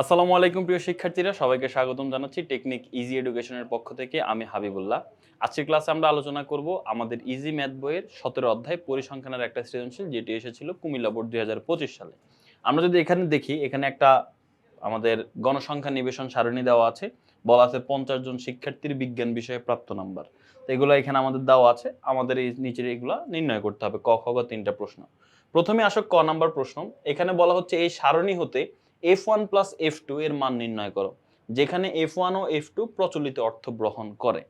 আসসালামু আলাইকুম প্রিয় শিক্ষার্থীরা, সবাইকে স্বাগতম জানাচ্ছি টেকনিক ইজি এডুকেশনের পক্ষ থেকে, আমি হাবিবুল্লাহ। আজকের ক্লাসে আমরা আলোচনা করব আমাদের ইজি ম্যাথ বইয়ের সতেরো অধ্যায় পরিসংখ্যানের একটা সৃজনশীল, যেটি এসেছিল কুমিল্লা বোর্ড দুই হাজার পঁচিশ সালে। আমরা যদি এখানে দেখি, এখানে একটা আমাদের গণসংখ্যা নিবেশন সারণী দেওয়া আছে, বলা আছে পঞ্চাশ জন শিক্ষার্থীর বিজ্ঞান বিষয়ে প্রাপ্ত নাম্বার। তো এগুলো এখানে আমাদের দেওয়া আছে, আমাদের এই নিচের এগুলো নির্ণয় করতে হবে, ক, খ, গ, তিনটা প্রশ্ন। প্রথমে আসো ক নাম্বার প্রশ্ন। এখানে বলা হচ্ছে এই সারণী হতে F one plus F two এর মান নির্ণয় করো, যেখানে এফ ওয়ান ও এফ টু প্রচলিত অর্থ গ্রহণ করে।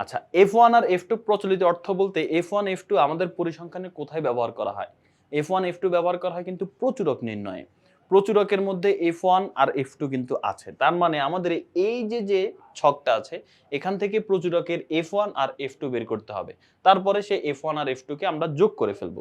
আচ্ছা এফ ওয়ান আর এফ টু প্রচলিত অর্থ বলতে এফ ওয়ান এফ টু আমাদের পরিসংখ্যানে কোথায় ব্যবহার করা হয়? এফ ওয়ান এফ টু ব্যবহার করা হয় কিন্তু প্রচুরক নির্ণয়ে। প্রচুরকের মধ্যে এফ ওয়ান আর এফ টু কিন্তু আছে। তার মানে আমাদের এই যে যে ছকটা আছে, এখান থেকে প্রচুরকের এফ ওয়ান আর এফ টু বের করতে হবে। তারপরে সে এফ ওয়ান আর এফ টুকে আমরা যোগ করে ফেলব।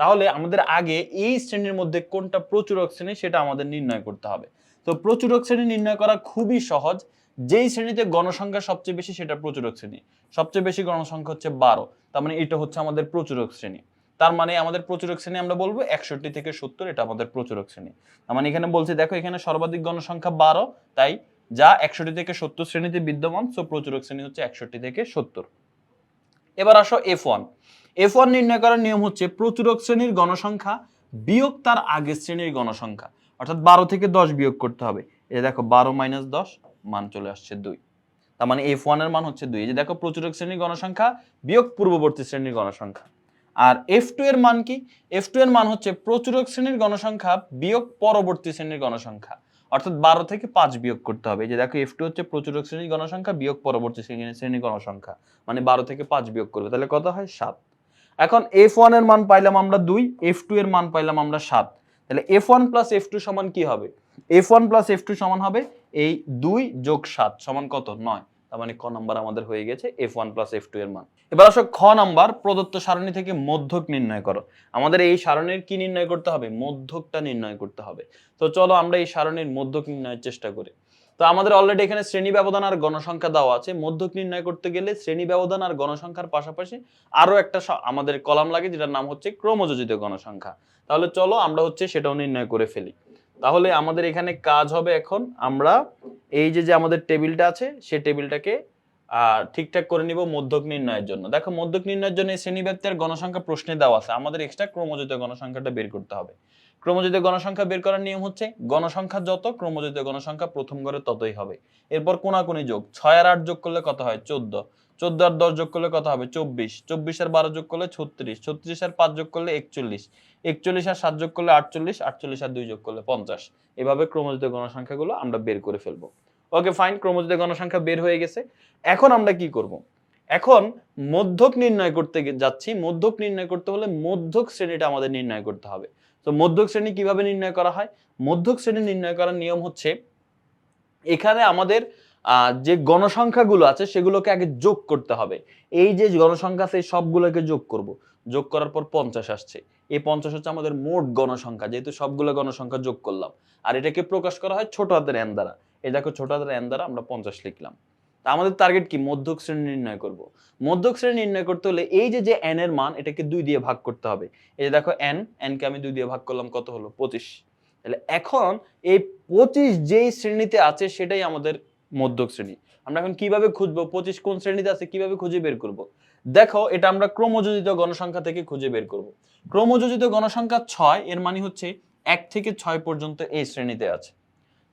তাহলে আমাদের আগে এই শ্রেণির মধ্যে কোনটা প্রচুরক শ্রেণি সেটা আমাদের নির্ণয় করতে হবে। তো প্রচুরক শ্রেণি নির্ণয় করা খুবই সহজ। যেই শ্রেণীতে গণসংখ্যা সবচেয়ে বেশি সেটা প্রচুরক শ্রেণি। সবচেয়ে বেশি গণসংখ্যা হচ্ছে বারো। তার মানে এটা হচ্ছে আমাদের প্রচুরক শ্রেণি। তার মানে আমাদের প্রচুরক শ্রেণি আমরা বলব, একষট্টি থেকে সত্তর, এটা আমাদের প্রচুরক শ্রেণি। তার মানে এখানে বলছি, দেখো এখানে সর্বাধিক গণসংখ্যা বারো, তাই যা একষট্টি থেকে সত্তর শ্রেণীতে বিদ্যমান সো প্রচুরক শ্রেণি হচ্ছে একষট্টি থেকে সত্তর। এবার আসো এফ ওয়ান এফ ওয়ান নির্ণয় করার নিয়ম হচ্ছে, প্রচুরক শ্রেণির গণসংখ্যা বিয়োগ তার আগের শ্রেণির গণসংখ্যা। অর্থাৎ বারো থেকে দশ বিয়োগ করতে হবে। এই দেখো, বারো মাইনাস দশ, মান চলে আসছে দুই। তার মানে এফ ওয়ানের মান হচ্ছে দুই। এই যে দেখো, প্রচুরক শ্রেণির গণসংখ্যা বিয়োগ পূর্ববর্তী শ্রেণির গণসংখ্যা। আর এফ টু এর মান কি? এফ টু এর মান হচ্ছে প্রচুরক শ্রেণির গণসংখ্যা বিয়োগ পরবর্তী শ্রেণির গণসংখ্যা। অর্থাৎ বারো থেকে পাঁচ বিয়োগ করতে হবে। যে দেখো এফ টু হচ্ছে প্রচুরক শ্রেণির গণসংখ্যা বিয়োগ পরবর্তী শ্রেণির গণসংখ্যা। মানে বারো থেকে পাঁচ বিয়োগ করবে। তাহলে কত হয়? সাত। এখন এফ ওয়ানের মান পাইলাম আমরা দুই এফ টু এর মান পাইলাম আমরা সাত। তাহলে F one plus F two সমান কি হবে? F one plus F two সমান হবে এই দুই যোগ সাত সমান কত? নয়। তার মানে ক নাম্বার আমাদের হয়ে গেছে F one plus F two এর মান। এবার আসো খ নাম্বার, প্রদত্ত সারণী থেকে মধ্যক নির্ণয় করো। আমাদের এই সারণীর কি নির্ণয় করতে হবে? মধ্যকটা নির্ণয় করতে হবে। তো চলো আমরা এই সারণীর মধ্যক নির্ণয়ের চেষ্টা করি। তো আমাদের অলরেডি এখানে শ্রেণি ব্যবধান আর গণসংখ্যা দেওয়া আছে। মধ্যক নির্ণয় করতে গেলে শ্রেণি ব্যবধান আর গণসংখ্যার পাশাপাশি আরও একটা আমাদের কলাম লাগে, যেটার নাম হচ্ছে ক্রমযোজিত গণসংখ্যা। তাহলে চলো আমরা হচ্ছে সেটাও নির্ণয় করে ফেলি। তাহলে আমাদের এখানে কাজ হবে এখন, আমরা এই যে যে আমাদের টেবিলটা আছে, সেই টেবিলটাকে ঠিকঠাক করে নিব মধ্যক নির্ণয়ের জন্য। দেখো, মধ্যক নির্ণয়ের জন্য এই শ্রেণীব্যাপ্তি গণসংখ্যা প্রশ্নে দেওয়া আছে। আমাদের এক্সট্রা ক্রমজিত গণসংখ্যাটা বের করতে হবে। ক্রমজিত গণসংখ্যা বের করার নিয়ম হচ্ছে, গণসংখ্যা যত ক্রমজিত গণসংখ্যা প্রথম ঘরে ততই হবে। এরপর কোনাকুনি যোগ, ছয় আর আট যোগ করলে কত হয়? চোদ্দ। চোদ্দ আর দশ যোগ করলে কত হবে? চব্বিশ। চব্বিশ আর বারো যোগ করলে ছত্রিশ। ছত্রিশ আর পাঁচ যোগ করলে একচল্লিশ। একচল্লিশ আর সাত যোগ করলে আটচল্লিশ। আটচল্লিশ আর দুই যোগ করলে পঞ্চাশ। এভাবে ক্রমযোজিত গণসংখ্যাগুলো আমরা বের করে ফেলব। ওকে, ফাইন ক্রমযোজিত গণসংখ্যা বের হয়ে গেছে। এখন আমরা কি করব? এখন মধ্যক নির্ণয় করতে যাচ্ছি। মধ্যক নির্ণয় করতে হলে মধ্যক শ্রেণীটা আমাদের নির্ণয় করতে হবে। তো মধ্যক শ্রেণি কীভাবে নির্ণয় করা হয়? মধ্যক শ্রেণি নির্ণয় করার নিয়ম হচ্ছে, এখানে আমাদের যে গণসংখ্যাগুলো আছে সেগুলোকে আগে যোগ করতে হবে। এই যে গণসংখ্যা এই সবগুলোকে যোগ করব। যোগ করার পর পঞ্চাশ আসছে। এই পঞ্চাশ হচ্ছে আমাদের মোট গণসংখ্যা, যেহেতু সবগুলো গণসংখ্যা যোগ করলাম। আর এটাকে প্রকাশ করা হয় ছোট হাতের এন দ্বারা। এই দেখো ছোট হাতের এন দ্বারা আমরা পঞ্চাশ লিখলাম। তা আমাদের টার্গেট কি? মধ্যক শ্রেণি নির্ণয় করব। মধ্যক শ্রেণি নির্ণয় করতে হলে এই যে যে এন এর মান, এটাকে দুই দিয়ে ভাগ করতে হবে। এই যে দেখো এন এন কে আমি দুই দিয়ে ভাগ করলাম, কত হলো? পঁচিশ। তাহলে এখন এই পঁচিশ যেই শ্রেণীতে আছে, সেটাই আমাদের মধ্যক শ্রেণি। আমরা এখন কীভাবে খুঁজবো, পঁচিশ কোন শ্রেণীতে আছে, কীভাবে খুঁজে বের করব? দেখো, এটা আমরা ক্রমযোজিত গণসংখ্যা থেকে খুঁজে বের করব। ক্রমযোজিত গণসংখ্যা ছয়, এর মানে হচ্ছে এক থেকে ছয় পর্যন্ত এই শ্রেণীতে আছে।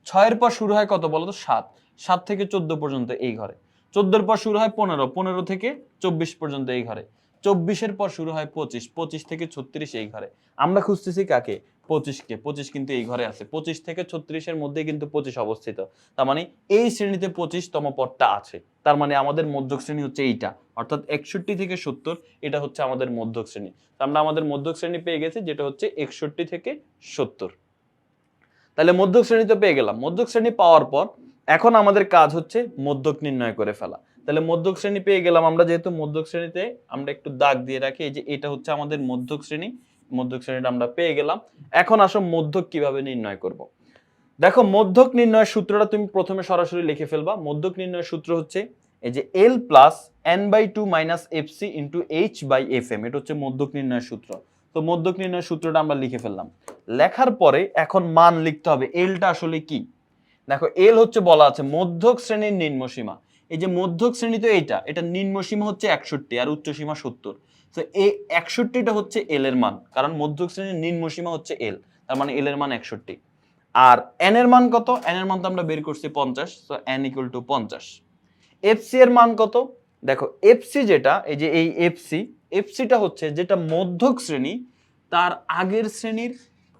ছয়ের পর শুরু হয় কত বলো তো সাত। সাত থেকে চোদ্দ পর্যন্ত এই ঘরে। চোদ্দোর পর শুরু হয় পনেরো পনেরো থেকে চব্বিশ পর্যন্ত এই ঘরে। চব্বিশের পর শুরু হয় পঁচিশ পঁচিশ থেকে ছত্রিশ এই ঘরে। আমরা খুঁজতেছি কাকে? পঁচিশকে। পঁচিশ কিন্তু এই ঘরে আছে। পঁচিশ থেকে ছত্রিশের মধ্যে কিন্তু পঁচিশ অবস্থিত। তার মানে এই শ্রেণীতে পঁচিশতম পদটা আছে। তার মানে আমাদের মধ্যক শ্রেণি হচ্ছে এইটা। অর্থাৎ একষট্টি থেকে সত্তর, এটা হচ্ছে আমাদের মধ্যক শ্রেণি। আমরা আমাদের মধ্যক শ্রেণি পেয়ে গেছি, যেটা হচ্ছে একষট্টি থেকে সত্তর। তাহলে মধ্যক শ্রেণি তো পেয়ে গেলাম। মধ্যক শ্রেণি পাওয়ার পর এখন আমাদের কাজ হচ্ছে মধ্যক নির্ণয় করে ফেলা। তাহলে মধ্যক শ্রেণি পেয়ে গেলাম আমরা যেহেতু মধ্যক শ্রেণীতে, আমরা একটু দাগ দিয়ে রাখি, এই যে এটা হচ্ছে আমাদের মধ্যক শ্রেণি, মধ্যক শ্রেণীটা আমরা পেয়ে গেলাম। এখন আসো মধ্যক কীভাবে নির্ণয় করব। দেখো মধ্যক নির্ণয়ের সূত্রটা তুমি প্রথমে সরাসরি লিখে ফেলবা। মধ্যক নির্ণয়ের সূত্র হচ্ছে এই যে L plus N by two minus F C into H by F M এটা হচ্ছে মধ্যক নির্ণয়ের সূত্র। তো মধ্যক নির্ণয়ের সূত্রটা আমরা লিখে ফেললাম। লেখার পরে এখন মান লিখতে হবে এলটা আসলে কি? দেখো এল হচ্ছে বলা আছে মধ্যক শ্রেণির নিম্ন সীমা এই যে মধ্যক শ্রেণি তো এইটা, এটা নিম্ন সীমা হচ্ছে একষট্টি আর উচ্চ সীমা সত্তর। তো এই একষট্টিটা হচ্ছে এল এর মান, কারণ মধ্যক শ্রেণির নিম্ন সীমা হচ্ছে এল তার মানে এল এর মান একষট্টি। আর এন এর মান কত? এন এর মান তো আমরা বের করছি পঞ্চাশ তো এন ইকুয়াল টু পঞ্চাশ। এফসি এর মান কত? দেখো এফসি যেটা, এই যে এই এফসি এফসিটা হচ্ছে যেটা মধ্যক শ্রেণি, তার আগের শ্রেণির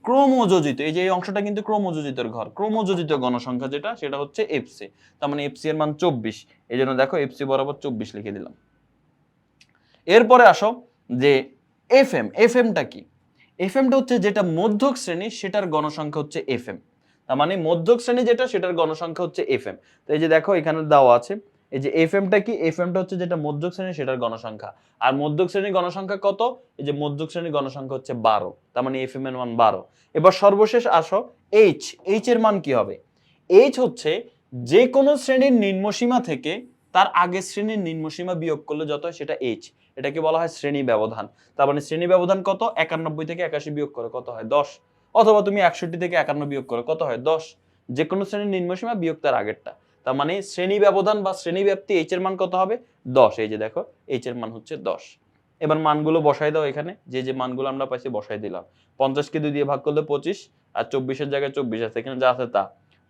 ক্রমযোজিত এই যে এই অংশটা কিন্তু ক্রমযোজিতর ঘর। ক্রমযোজিত গণসংখ্যা যেটা, সেটা হচ্ছে এফসি তার মানে এফসি এর মান চব্বিশ। এই জন্য দেখো এফসি বরাবর চব্বিশ লিখে দিলাম। এরপরে আসো যে এফ এম এফ এমটা কি? এফ এমটা হচ্ছে যেটা মধ্যক শ্রেণি, সেটার গণসংখ্যা হচ্ছে এফ এম তার মানে মধ্যক শ্রেণি যেটা, সেটার গণসংখ্যা হচ্ছে এফ এম তো এই যে দেখো, এখানে দেওয়া আছে এই যে এফ এমটা কি? এফ এমটা হচ্ছে যেটা মধ্যক শ্রেণি সেটার গণসংখ্যা। আর মধ্যক শ্রেণির গণসংখ্যা কত? এই যে মধ্যক শ্রেণির গণসংখ্যা হচ্ছে বারো, তার মানে এফ এম এর মান বারো। এবার সর্বশেষ আসো এইচ এইচ এর মান কি হবে? এইচ হচ্ছে যে কোনো শ্রেণির নিম্নসীমা থেকে তার আগের শ্রেণির নিম্নসীমা বিয়োগ করলে যত হয় সেটা এইচ এটাকে বলা হয় শ্রেণি ব্যবধান। তার মানে শ্রেণি ব্যবধান কত? একানব্বই থেকে একাশি বিয়োগ করে কত হয়? দশ। অথবা তুমি একষট্টি থেকে একান্ন বিয়োগ করো কত হয়? দশ। যে কোনো শ্রেণির নিম্নসীমা বিয়োগ তার আগেরটা। তার মানে শ্রেণি ব্যবধান বা শ্রেণি ব্যাপ্তি এইচ এর মান কত হবে? দশ। এই যে দেখো এইচ এর মান হচ্ছে দশ। এবার মানগুলো বসাই দাও এখানে। যে যে মানগুলো আমরা পাইছি বসাই দিলাম। পঞ্চাশকে দুই দিয়ে ভাগ করলে পঁচিশ, আর চব্বিশের জায়গায় চব্বিশ আছে। এখানে যা আছে তা।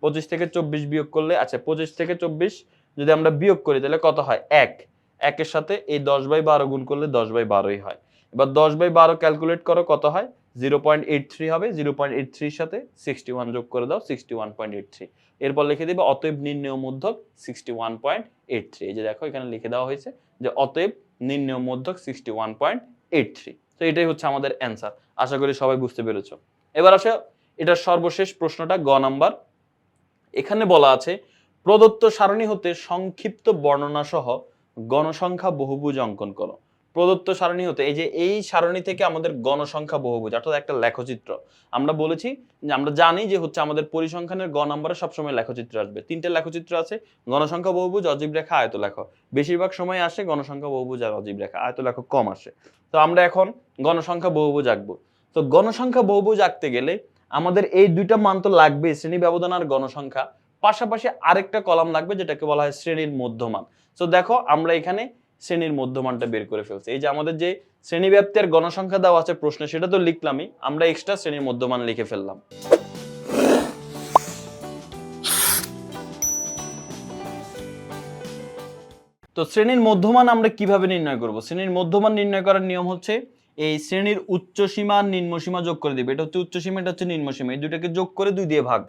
পঁচিশ থেকে চব্বিশ বিয়োগ করলে আচ্ছা পঁচিশ থেকে চব্বিশ যদি আমরা বিয়োগ করি, তাহলে কত হয়? এক। একের সাথে এই দশ বাই বারো গুণ করলে দশ বাই বারোই হয়। এবার দশ বাই বারো ক্যালকুলেট করো, কত হয়? জিরো পয়েন্ট এইট থ্রি হবে, জিরো পয়েন্ট এইট থ্রির সাথে সিক্সটি ওয়ান যোগ করে দাও, sixty one point eight three. এরপর লিখে দিবে, অতএব নির্ণয় মধ্যক sixty one point eight three. এই যে দেখো, এখানে লিখে দেওয়া হয়েছে যে অতএব নির্ণয় মধ্যক sixty one point eight three. তো এটাই হচ্ছে আমাদের অ্যান্সার আশা করি সবাই বুঝতে পেরেছ। এবার আসে, এটার সর্বশেষ প্রশ্নটা গ নাম্বার। এখানে বলা আছে, প্রদত্ত সারণী হতে সংক্ষিপ্ত বর্ণনা সহ গণসংখ্যা বহুভুজ অঙ্কন করো। প্রদত্ত সারণী হতে, এই যে এই সারণী থেকে আমাদের গণসংখ্যা বহুভুজ, অর্থাৎ একটা লেখচিত্র। আমরা বলেছি যে, আমরা জানি যে হচ্ছে আমাদের পরিসংখ্যানের গ নম্বরে সবসময় লেখচিত্র আসবে। তিনটে লেখচিত্র আছে, গণসংখ্যা বহুভুজ, অজীব রেখা আয়ত লেখ বেশিরভাগ সময় আসে গণসংখ্যা বহুভুজ আর অজীব রেখা আয়ত লেখ কম আসে। তো আমরা এখন গণসংখ্যা বহুভুজ আঁকবো। তো গণসংখ্যা বহুভুজ আঁকতে গেলে আমাদের এই দুইটা মান তো লাগবে, শ্রেণি ব্যবধান আর গণসংখ্যা। পাশাপাশি আরেকটা কলাম লাগবে, যেটাকে বলা হয় শ্রেণির মধ্যমান। তো দেখো, আমরা এখানে শ্রেণির মধ্যমানটা বের করে ফেলছি। এই যে আমাদের যে শ্রেণি ব্যাপ্তের গণসংখ্যা দেওয়া আছে প্রশ্নে, সেটা তো লিখলামই, আমরা এক্সট্রা শ্রেণির মধ্যমান লিখে ফেললাম। তো শ্রেণির মধ্যমান আমরা কীভাবে নির্ণয় করব? শ্রেণির মধ্যমান নির্ণয় করার নিয়ম হচ্ছে, এই শ্রেণির উচ্চ সীমা আর নিম্ন সীমা যোগ করে দিবে। এটা হচ্ছে উচ্চ সীমা এটা হচ্ছে নিম্ন সীমা এই দুটাকে যোগ করে দুই দিয়ে ভাগ।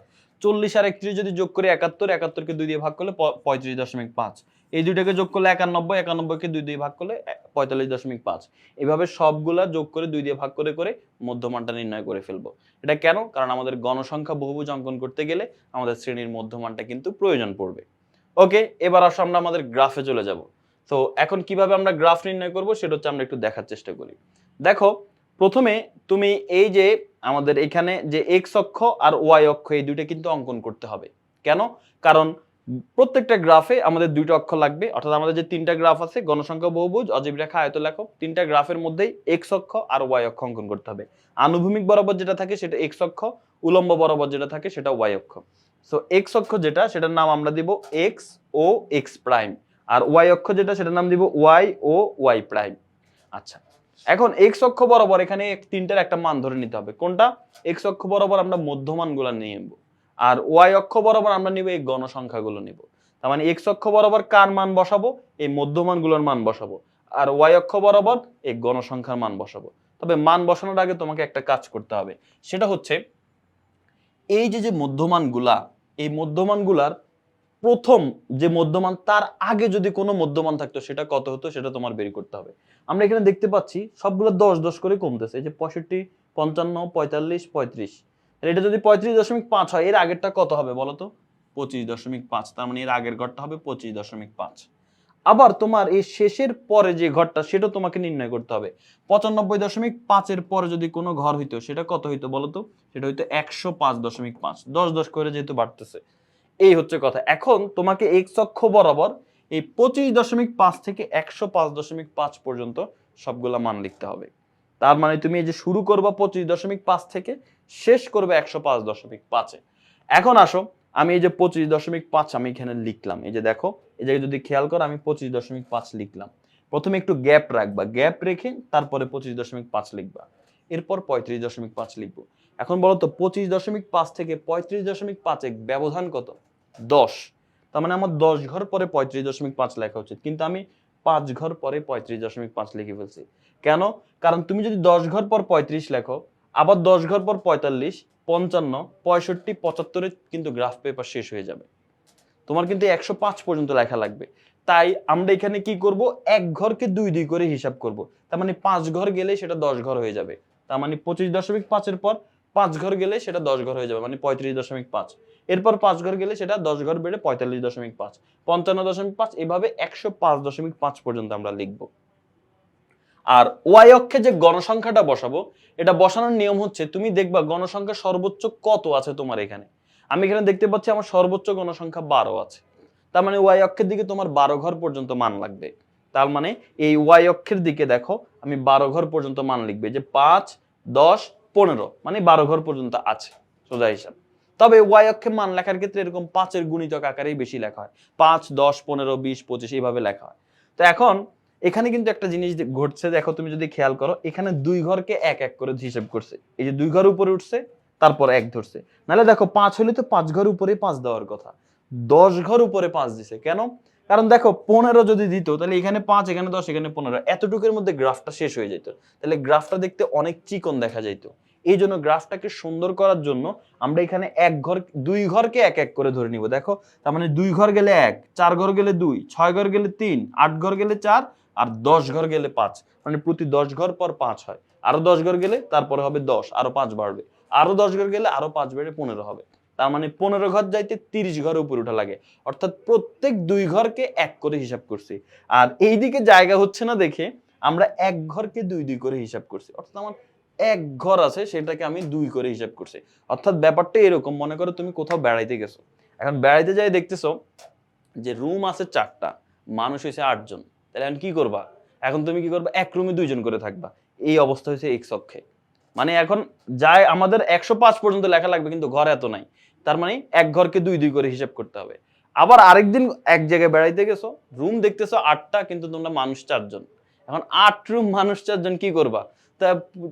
চল্লিশ আর একত্রিশ যদি যোগ করে একাত্তর, একাত্তরকে দুই দিয়ে ভাগ করলে পঁয়ত্রিশ দশমিক পাঁচ। এই দুইটাকে যোগ করলে একানব্বই, একানব্বইকে দুই দিয়ে ভাগ করলে পঁয়তাল্লিশ দশমিক পাঁচ। এভাবে সবগুলা যোগ করে দুই দিয়ে ভাগ করে করে মধ্যমানটা নির্ণয় করে ফেলব। এটা কেন? কারণ আমাদের গণসংখ্যা বহুভুজ অঙ্কন করতে গেলে আমাদের শ্রেণির মধ্যমানটা কিন্তু প্রয়োজন পড়বে। ওকে, এবার আসো আমরা আমাদের গ্রাফে চলে যাব। তো এখন কীভাবে আমরা গ্রাফ নির্ণয় করব সেটা হচ্ছে আমরা একটু দেখার চেষ্টা করি। দেখো প্রথমে তুমি এই যে আমাদের এখানে যে এক্স অক্ষ আর ওয়াই অক্ষ, এই দুইটা কিন্তু অঙ্কন করতে হবে। কেন? কারণ প্রত্যেকটা গ্রাফে আমাদের দুইটা অক্ষ লাগবে। অর্থাৎ আমাদের যে তিনটা গ্রাফ আছে, গণসংখ্যা, বহুভুজ, অজীব রেখা আয়ত লেখ তিনটা গ্রাফের মধ্যেই এক্স অক্ষ আর ওয়াই অক্ষ অঙ্কন করতে হবে। আনুভূমিক বরাবর যেটা থাকে সেটা এক্স অক্ষ, উলম্ব বরাবর যেটা থাকে সেটা ওয়াই অক্ষ। সো এক্স অক্ষ যেটা, সেটার নাম আমরা দিব এক্স ও এক্স প্রাইম আর ওয়াই অক্ষ যেটা, সেটার নাম দিব ওয়াই ও ওয়াই প্রাইম আচ্ছা এখন এক্স অক্ষ বরাবর এখানে তিনটার একটা মান ধরে নিতে হবে। কোনটা? এক্স অক্ষ বরাবর আমরা মধ্যমান মধ্যমানগুলো নিয়ে নেব। আর ওয়াই অক্ষ বরাবর আমরা নিব এই গণসংখ্যাগুলো নিব। তার মানে এক্স অক্ষ বরাবর কার মান বসাবো? এই মধ্যমানগুলোর মান বসাবো। আর ওয়াই অক্ষ বরাবর এই গণসংখ্যার মান বসাবো। তবে মান বসানোর আগে তোমাকে একটা কাজ করতে হবে। সেটা হচ্ছে, এই যে যে মধ্যমানগুলা, এই মধ্যমানগুলার প্রথম যে মধ্যমান তার আগে যদি কোনো মধ্যমান থাকতো, সেটা কত হতো, সেটা তোমার বের করতে হবে। আমরা এখানে দেখতে পাচ্ছি, সবগুলো দশ দশ করে কমতেছে। যে পঁয়ষট্টি, পঞ্চান্ন, পঁয়তাল্লিশ, পঁয়ত্রিশ। এটা যদি পঁয়ত্রিশ দশমিক পাঁচ হয়, এর আগেরটা কত হবে বলো তো? পঁচিশ দশমিক পাঁচ, তার মানে এর আগের ঘরটা হবে পঁচিশ দশমিক পাঁচ। আবার তোমার এই শেষের পরে যে ঘরটা, সেটা তোমাকে নির্ণয় করতে হবে। পঁচানব্বই দশমিক পাঁচের পরে যদি কোনো ঘর হইতো, সেটা কত হইতো বলো তো? সেটা হইতো একশো পাঁচ দশমিক পাঁচ। দশ দশ করে যেহেতু বাড়তেছে। এই হচ্ছে কথা এখন তোমাকে এক্স অক্ষ বরাবর এই পঁচিশ দশমিক পাঁচ থেকে একশো পাঁচ দশমিক পাঁচ পর্যন্ত সবগুলা মান লিখতে হবে তার মানে তুমি এই যে শুরু করবা পঁচিশ দশমিক পাঁচ থেকে শেষ করবে একশো পাঁচ দশমিক পাঁচে এখন আসো আমি এই যে পঁচিশ দশমিক পাঁচ আমি এখানে লিখলাম এই যে দেখো এই জায়গায় যদি খেয়াল করো আমি পঁচিশ দশমিক পাঁচ লিখলাম প্রথমে একটু গ্যাপ রাখবা গ্যাপ রেখে তারপরে পঁচিশ দশমিক পাঁচ লিখবা এরপর পঁয়ত্রিশ দশমিক পাঁচ লিখব এখন বলো তো পঁচিশ দশমিক পাঁচ থেকে পঁয়ত্রিশ দশমিক পাঁচে ব্যবধান কত দশ। তার মানে আমার দশ ঘর পরে পঁয়ত্রিশ দশমিক পাঁচ লেখা উচিত। কিন্তু আমি পাঁচ ঘর পরে পঁয়ত্রিশ দশমিক পাঁচ লিখে ফেলছি। কেন? কারণ তুমি যদি দশ ঘর পর পঁয়ত্রিশ লেখো, আবার দশ ঘর পর পঁয়তাল্লিশ, পঞ্চান্ন, পঁয়ষট্টি পঁচাত্তরে কিন্তু গ্রাফ পেপার শেষ হয়ে যাবে। তোমার কিন্তু একশো পাঁচ পর্যন্ত লেখা লাগবে। তাই আমরা এখানে কি করব? এক ঘরকে দুই দুই করে হিসাব করব। তার মানে পাঁচ ঘর গেলে সেটা দশ ঘর হয়ে যাবে। তার মানে পঁচিশ দশমিক পাঁচের পর পাঁচ ঘর গেলে সেটা দশ ঘর হয়ে যাবে মানে পঁয়ত্রিশ দশমিক পাঁচ। এরপর পাঁচ ঘর গেলে সেটা দশ ঘর বেড়ে পঁয়তাল্লিশ দশমিক পাঁচ। পঞ্চান্ন দশমিক পাঁচ, এভাবে একশো পাঁচ দশমিক পাঁচ পর্যন্ত আমরা লিখব। আর ওয়াই অক্ষে যে গণসংখ্যাটা বসাবো, এটা বসানোর নিয়ম হচ্ছে, তুমি দেখবা গণসংখ্যা সর্বোচ্চ কত আছে তোমার এখানে? আমি এখানে দেখতে পাচ্ছি আমার সর্বোচ্চ গণসংখ্যা বারো আছে। তার মানে ওয়াই অক্ষের দিকে তোমার বারো ঘর পর্যন্ত মান লাগবে। তার মানে এই ওয়াই অক্ষের দিকে দেখো, আমি বারো ঘর পর্যন্ত মান লিখবে যে পাঁচ, দশ পনেরো মানে বারো ঘর পর্যন্ত আছে সোজা হিসাব। তবে ওয়াই অক্ষে মান লেখার ক্ষেত্রে এরকম পাঁচের গুণিতক আকারেই বেশি লেখা হয়। পাঁচ, দশ, পনেরো, বিশ, পঁচিশ, এইভাবে লেখা হয়। তো এখন এখানে কিন্তু একটা জিনিস ঘটছে, দেখো তুমি যদি খেয়াল করো, এখানে দুই ঘরকে এক এক করে হিসেব করছে। এই যে দুই ঘর উপরে উঠছে, তারপর এক ধরছে। নাহলে দেখো, পাঁচ হলে তো পাঁচ ঘর উপরে পাঁচ দেওয়ার কথা। দশ ঘর উপরে পাঁচ দিছে। কেন? কারণ দেখো, পনেরো যদি দিত, তাহলে এখানে পাঁচ, এখানে দশ, এখানে পনেরো। এতটুকুর মধ্যে গ্রাফটা শেষ হয়ে যেত। তাহলে গ্রাফটা দেখতে অনেক চিকন দেখা যাইত। এই জন্য গ্রাফটাকে সুন্দর করার জন্য আমরা এখানে এক ঘর, দুই ঘরকে এক এক করে ধরে নিব। দেখো, তার মানে দুই ঘর গেলে এক, চার ঘর গেলে দুই, ছয় ঘর গেলে তিন, আট ঘর গেলে চার, আর দশ ঘর গেলে পাঁচ। মানে প্রতি দশ ঘর পর পাঁচ হয়। আরও দশ ঘর গেলে তারপরে হবে দশ, আরও পাঁচ বাড়বে। আরও দশ ঘর গেলে আরও পাঁচ বেড়ে পনেরো হবে। তার মানে পনেরো ঘর যাইতে তিরিশ ঘর উপরে উঠা লাগে। অর্থাৎ প্রত্যেক দুই ঘরকে এক করে হিসাব করছি। আর এইদিকে জায়গা হচ্ছে না দেখে আমরা এক ঘরকে দুই দুই করে হিসাব করছি। অর্থাৎ আমার এক ঘর আছে, সেটাকে আমি দুই করে হিসাব করছি। অর্থাৎ ব্যাপারটা এরকম, মনে করো তুমি কোথাও বেড়াইতে গেছো। এখন বেড়াইতে যাই দেখতেছো যে রুম আছে চারটা, মানুষ হয়েছে আটজন। তাহলে এখন কি করবা? এখন তুমি কি করবা? এক রুমে দুইজন করে থাকবা। এই অবস্থা হয়েছে এক্স অক্ষে। মানে এখন যায় আমাদের একশো পাঁচ পর্যন্ত লেখা লাগবে, কিন্তু ঘর এত নাই। তার মানে এক ঘরকে দুই দুই করে হিসাব করতে হবে। আবার আরেকদিন এক জায়গায় বেড়াইতে গেছো রুম দেখতেছো আটটা, কিন্তু তোমরা মানুষ চারজন। এখন আট রুম মানুষ চারজন কি করবা? তা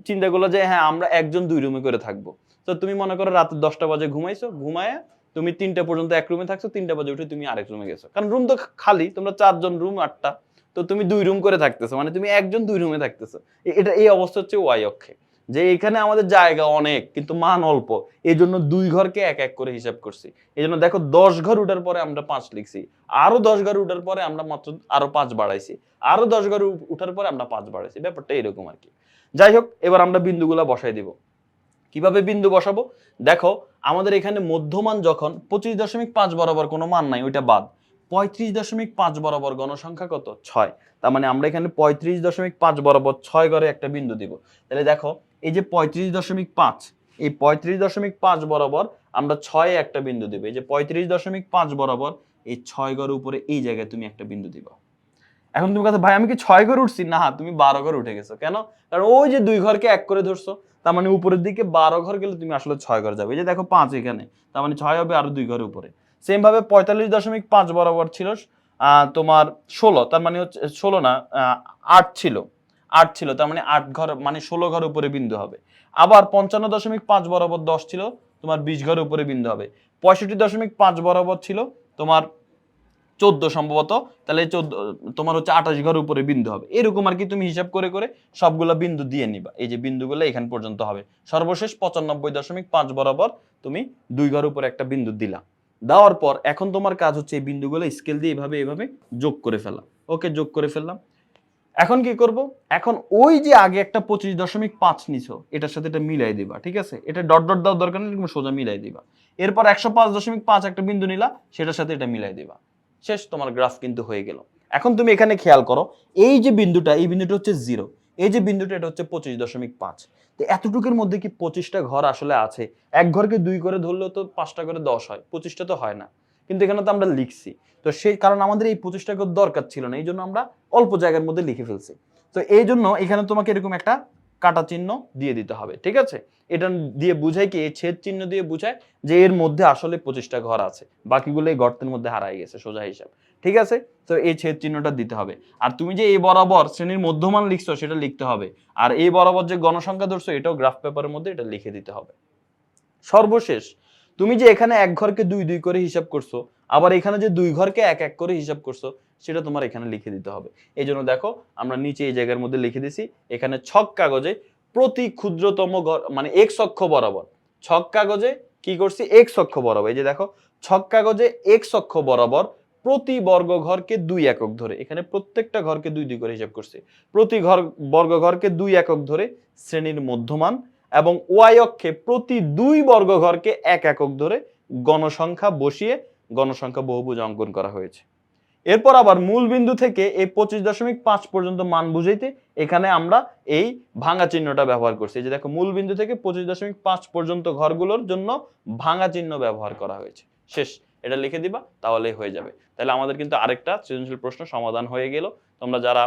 চিন্তা করল যে হ্যাঁ আমরা একজন দুই রুমে করে থাকব। তো তুমি মনে করো রাত দশটা বাজে ঘুমাইছো, ঘুমায় তুমি তিনটা পর্যন্ত এক রুমে থাকছো, তিনটা বাজে উঠে তুমি আরেক রুমে গেছো। কারণ রুম তো খালি, তোমরা চারজন রুম আটটা, তো তুমি দুই রুম করে থাকতেছো মানে তুমি একজন দুই রুমে থাকতেছো। এটা, এই অবস্থা হচ্ছে ওয়াই অক্ষে। যে এখানে আমাদের জায়গা অনেক, কিন্তু মান অল্প এই জন্য দুই ঘরকে এক এক করে হিসাব করছি। এই জন্য দেখো, দশ ঘর উঠার পরে আমরা পাঁচ লিখছি। আরও দশ ঘর উঠার পরে আমরা মাত্র আরও পাঁচ বাড়াইছি। আরও দশ ঘর উঠার পরে আমরা পাঁচ বাড়াইছি। ব্যাপারটা এরকম আর কি। যাই হোক, এবার আমরা বিন্দুগুলা বসাই দিব। কীভাবে বিন্দু বসাবো? দেখো, আমাদের এখানে মধ্যমান যখন পঁচিশ দশমিক পাঁচ বরাবর কোনো মান নাই, ওইটা বাদ। পঁয়ত্রিশ দশমিক পাঁচ বরাবর গণসংখ্যা কত? ছয়। তার মানে আমরা এখানে পঁয়ত্রিশ দশমিক পাঁচ বরাবর ছয় ঘরে একটা বিন্দু দিব। তাহলে দেখো, এই যে পঁয়ত্রিশ দশমিক পাঁচ, এই পঁয়ত্রিশ দশমিক পাঁচ বরাবর আমরা ছয়ে একটা বিন্দু দিব। এই যে পঁয়ত্রিশ দশমিক পাঁচ বরাবর, এই ছয় ঘর উপরে এই জায়গায় তুমি একটা বিন্দু দিবা। এখন তুমি কথা, ভাই, আমি কি ছয় ঘর উঠছি? না, তুমি বারো ঘর উঠে গেছো। কেন? কারণ ওই যে দুই ঘরকে এক করে ধরছো, তার মানে উপরের দিকে বারো ঘর গেলে তুমি আসলে ছয় ঘর যাবে। এই যে দেখো পাঁচ এখানে, তার মানে ছয় হবে আরও দুই ঘর উপরে। সেম ভাবে পঁয়তাল্লিশ দশমিক পাঁচ বরাবর ছিল তোমার ষোলো, তার মানে হচ্ছে, ষোলো না আট ছিল। আট ছিল, তার মানে আট ঘর মানে ষোলো ঘর উপরে বিন্দু হবে। আবার পঞ্চান্ন দশমিক পাঁচ বরাবর দশ ছিল, তোমার বিশ ঘর উপরে বিন্দু হবে। পঁয়ষট্টি দশমিক পাঁচ বরাবর ছিল, তোমার চোদ্দ সম্ভবত, তাহলে চোদ্দ, তোমার হচ্ছে আঠাশ ঘর উপরে বিন্দু হবে। এরকম আর কি তুমি হিসাব করে করে সবগুলা বিন্দু দিয়ে নিবা। এই যে বিন্দুগুলো এখান পর্যন্ত হবে। সর্বশেষ পঁচানব্বই দশমিক পাঁচ বরাবর তুমি দুই ঘর উপরে একটা বিন্দু দিলা। দেওয়ার পর এখন তোমার কাজ হচ্ছে এই বিন্দুগুলো স্কেল দিয়ে এভাবে এভাবে যোগ করে ফেলা। ওকে, যোগ করে ফেললাম। এখন কি করব? এখন ওই যে আগে একটা পঁচিশ দশমিক পাঁচ নিছো, এটার সাথে এটা মিলাই দিবা, ঠিক আছে? এটা ডট ডট দেওয়ার দরকার নেই সোজা মিলাই দিবা। এরপর একশো পাঁচ দশমিক পাঁচ একটা বিন্দু নিলা, সেটার সাথে এটা মিলাই দিবা। শেষ, তোমার গ্রাফ কিন্তু হয়ে গেল। এখন তুমি এখানে খেয়াল করো, এই যে বিন্দুটা, এই বিন্দুটা হচ্ছে জিরো এই যে বিন্দুটা, এটা হচ্ছে পঁচিশ দশমিক পাঁচ। তো এতটুকুর মধ্যে কি পঁচিশটা ঘর আসলে আছে? এক ঘরকে দুই করে ধরলেও তো পাঁচটা করে দশ হয়, পঁচিশটা তো হয় না। কিন্তু এখানে তো আমরা লিখছি। তো সেই, কারণ আমাদের এই পঁচিশটা ঘর দরকার ছিল না, এই জন্য আমরা অল্প জায়গার মধ্যে লিখে ফেলছি। তো এই জন্য এখানে তোমাকে এরকম একটা কাটা চিহ্ন দিয়ে দিতে হবে, ঠিক আছে? এটা দিয়ে বুঝায় কি, এই ছেদ চিহ্ন দিয়ে বুঝায় যে এর মধ্যে আসলে পঁচিশটা ঘর আছে, বাকিগুলো এই গর্তের মধ্যে হারাই গেছে সোজা হিসাব, ঠিক আছে? তো এই ছেদ চিহ্নটা দিতে হবে। আর তুমি যে এই বরাবর শ্রেণির মধ্যমান লিখছো, সেটা লিখতে হবে। আর এই বরাবর যে গণসংখ্যা ধরছো, এটাও গ্রাফ পেপারের মধ্যে এটা লিখে দিতে হবে। সর্বশেষ, তুমি যে এখানে এক ঘরকে দুই দুই করে হিসাব করছ, আবার এখানে যে দুই ঘরকে এক এক করে হিসাব করছ সেটা তোমার এখানে লিখে দিতে হবে। এই জন্য দেখো, আমরা নিচে এই জায়গার মধ্যে লিখে দিছি, এখানে ছক কাগজে প্রতি ক্ষুদ্রতম মানে এক অক্ষ বরাবর। ছক কাগজে কি করছি? এক অক্ষ বরাবর। এই যে দেখো, ছক কাগজে এক অক্ষ বরাবর প্রতি বর্গ ঘরকে দুই একক ধরে, এখানে প্রত্যেকটা ঘরকে দুই দুই করে হিসাব করছে। প্রতি ঘর, বর্গ ঘরকে দুই একক ধরে শ্রেণির মধ্যমান এবং ওয়াই অক্ষে প্রতি দুই বর্গ ঘরকে এক একক ধরে গণসংখ্যা বসিয়ে গণসংখ্যা বহুভুজ অঙ্কন করা হয়েছে। এরপর আবার মূল বিন্দু থেকে এই পঁচিশ দশমিক পাঁচ পর্যন্ত মান বুঝাইতে এখানে আমরা এই ভাঙা চিহ্নটা ব্যবহার করছি। যে দেখো, মূল বিন্দু থেকে পঁচিশ দশমিক পাঁচ পর্যন্ত ঘরগুলোর জন্য ভাঙা চিহ্ন ব্যবহার করা হয়েছে। শেষ, এটা লিখে দিবা তাহলেই হয়ে যাবে। তাহলে আমাদের কিন্তু আরেকটা সৃজনশীল প্রশ্ন সমাধান হয়ে গেল। তোমরা যারা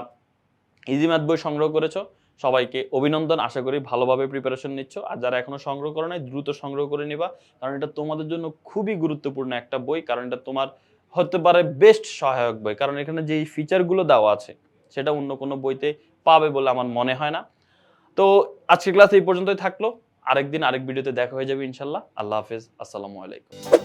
ইজি ম্যাথ বই সংগ্রহ করেছ, সবাইকে অভিনন্দন, আশা করি ভালোভাবে প্রিপারেশন নিচ্ছ। আর যারা এখনও সংগ্রহ করো নাই, দ্রুত সংগ্রহ করে নিবা। কারণ এটা তোমাদের জন্য খুবই গুরুত্বপূর্ণ একটা বই, কারণ এটা তোমার হতে পারে বেস্ট সহায়ক বই। কারণ এখানে যেই ফিচারগুলো দেওয়া আছে, সেটা অন্য কোনো বইতে পাবে বলে আমার মনে হয় না। তো আজকের ক্লাস এই পর্যন্তই থাকল। আরেকদিন আরেক ভিডিওতে দেখা হয়ে যাবে ইনশাল্লাহ। আল্লাহ হাফেজ। আসসালামু আলাইকুম।